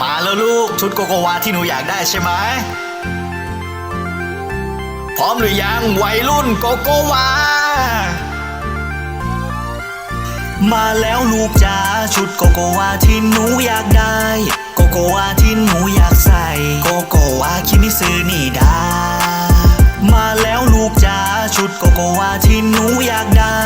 มาแล้วลูกชุดโกโกวาที่หนูอยากได้ใช่ไหมพร้อมหรือยังวัยรุ่นโกโกวา มาแล้วลูกจ๋าชุดโกโกวาที่หนูอยากได้ โกโกวาที่หนูอยากใส่ โกโกวาคิมิซึนี่ดา มาแล้วลูกจ๋าชุดโกโกวาที่หนูอยากได้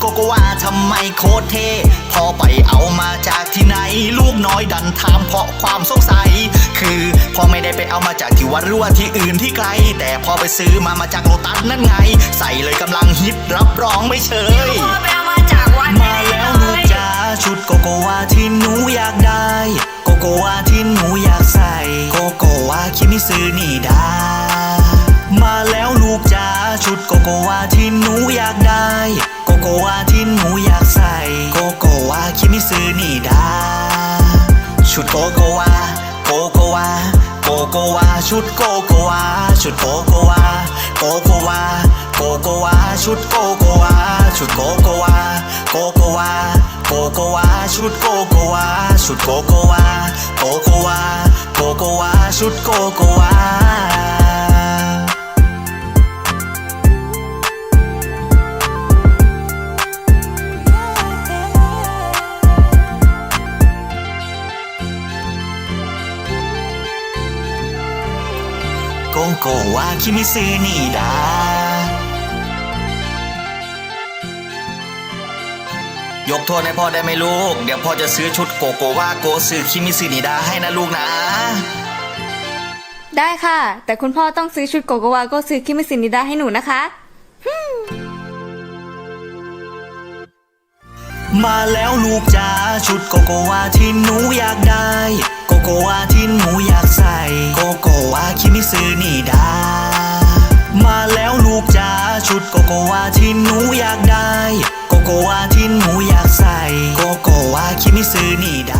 โกโกวาทำไมโคตรเท่พอไปเอามาจากที่ไหน ลูกน้อยดันถามเพราะความสงสัย คือพ่อไม่ได้ไปเอามาจากที่วัดหรือว่าที่อื่นที่ไกล แต่พอไปซื้อมามาจากโลตัสนั่นไง ใส่เลยกำลังฮิตรับรองไม่เชยมาแล้วลูกจ๋าชุดโกโกวาที่หนูอยากได้ โกโกวาที่หนูอยากใส่ โกโกวาคิมิซึนี่ดามาแล้วลูกจ๋าชุดโกโกวาที่หนูอยากได้ โกโกวาที่หนูอยากใส่ โกโกวาคิมิซึนี่ดา ชุดโกโกวา โกโกวา โกโกวา ชุดโกโกวา ชุดโกโกวา โกโกวา โกโกวา ชุดโกโกวา ชุดโกโกวา โกโกวา โกโกวา ชุดโกโกวา ชุดโกโกวา โกโกวา โกโกวา ชุดโกโกวา โกโกวาคิมิซึนี่ดายกโทษให้พ่อได้ไหมลูก เดี๋ยวพ่อจะซื้อชุดโกโกวาโกซึคิมิซึนิดาให้นะลูกนะ ได้ค่ะ แต่คุณพ่อต้องซื้อชุดโกโกวาโก็ซื้อคิมิซินิดาให้หนูนะคะมาแล้วลูกจ๋าชุดโกโกวาที่หนูอยากได้ โกโกวาที่หนูอยากใส่ โกโกวาที่หนูอยากได้ โกโกวาที่หนูอยากใส่ โกโกวาคิมิซือนี่ได้